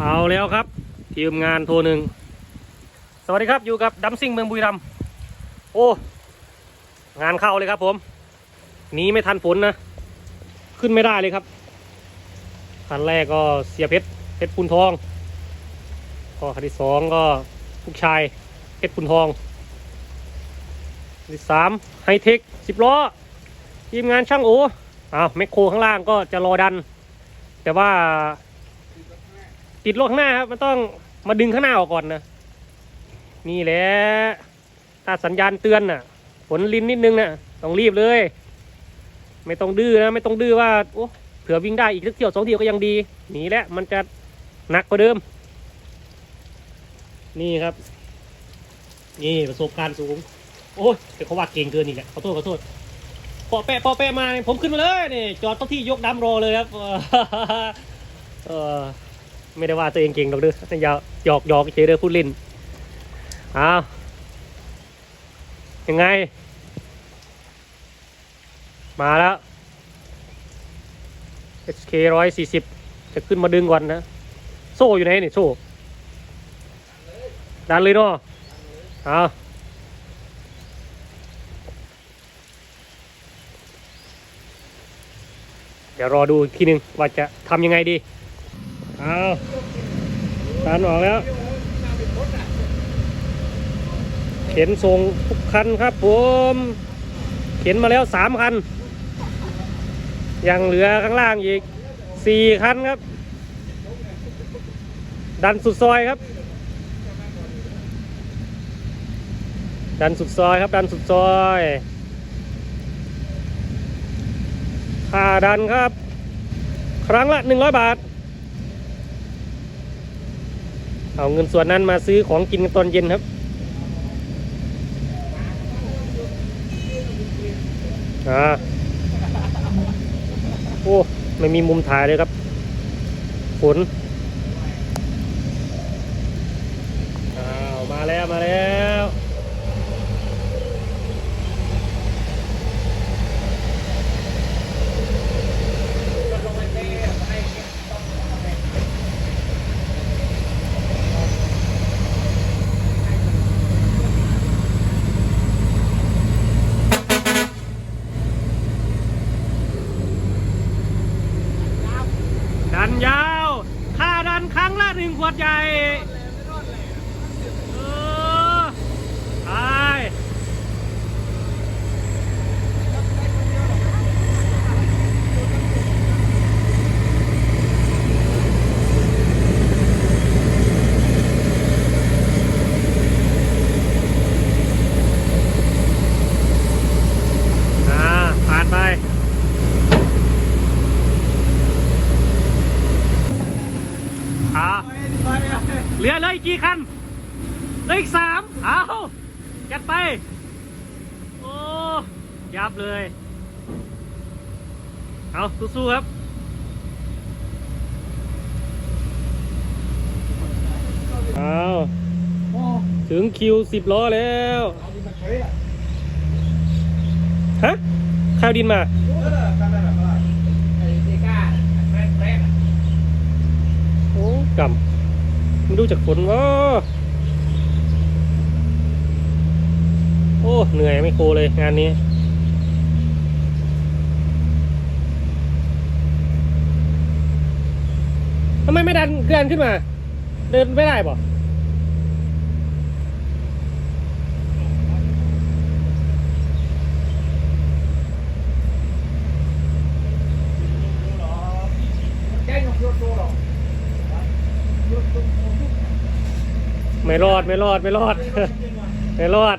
เอาแล้วครับ ทีมงานโทรหนึ่ง สวัสดีครับอยู่กับดัมซิ่งเมืองบุรีรัมโอ้ งานเข้าเลยครับผมหนีไม่ทันฝนนะ ขึ้นไม่ได้เลยครับคันแรกก็เสียเพชรเพชรพุนทอง ก็คันที่สองก็ลูกชายเพชรพุนทองคันที่สามไฮเทคสิบล้อทีมงานช่างโอ้อ้าวแมคโครข้างล่างก็จะรอดัน แต่ว่า ติดรถข้างหน้าครับ มันต้องมาดึงข้างหน้าออกก่อนนะ นี่แหละถ้าสัญญาณเตือนน่ะฝนลินนิดนึงน่ะ ต้องรีบเลย ไม่ต้องดื้อนะ ไม่ต้องดื้อว่า โอ้เผื่อวิ่งได้อีกสักเที่ยวสองเที่ยวก็ยังดีหนีแล้วมันจะหนักกว่าเดิม นี่ครับ นี่ประสบการณ์สูง โอ้ยแต่เขาว่าเก่งเกินอีกแหละขอโทษขอโทษปอแปะปอแปะมาเนี่ยผมขึ้นมาเลยนี่จอดต้องที่ยกดำรอเลยครับ เออ ไม่ได้ว่าตัวเองเก่งหรอกเด้อแต่อย่าหยอกหยอกเฉยเด้อพูดเล่นอ้าวยังไง มาแล้ว HK ร้อยสี่สิบจะขึ้นมาดึงก่อนนะ โซ่อยู่ไหนนี่โซ่ดันเลยเนาะเอาเดี๋ยวรอดูอีกทีหนึ่งว่าจะทำยังไงดี เอาดันออกแล้ว เข็นส่งทุกคันครับผม เข็นมาแล้วสามคัน ยังเหลือข้างล่างอีกสี่คันครับ ดันสุดซอยครับ ดันสุดซอยครับ ดันสุดซอยค่าดันครับ ครั้งละหนึ่งร้อยบาท เอาเงินส่วนนั้นมาซื้อของกินตอนเย็นครับอ่าโอ้ไม่มีมุมถ่ายเลยครับฝนอ้าวมาแล้วมาแล้ว ดัน ยาว ค่าดันครั้งละหนึ่งขวดใหญ่ เออไปอ่าผ่านไป อ่า เหลือเลยกี่คันเหลืออีกสามเอาจัดไป โอ้ ยับเลย เอาสู้ๆครับเอาถึงคิวสิบล้อแล้วฮะข้าวดินมา โอ้กำไม่ รู้จักฝนวะโอ้ เหนื่อยไม่โคเลยงานนี้ ทำไมไม่ดันเกลือนขึ้นมา เดินไม่ได้ป่ะ ไม่รอดไม่รอดไม่รอด ไม่รอด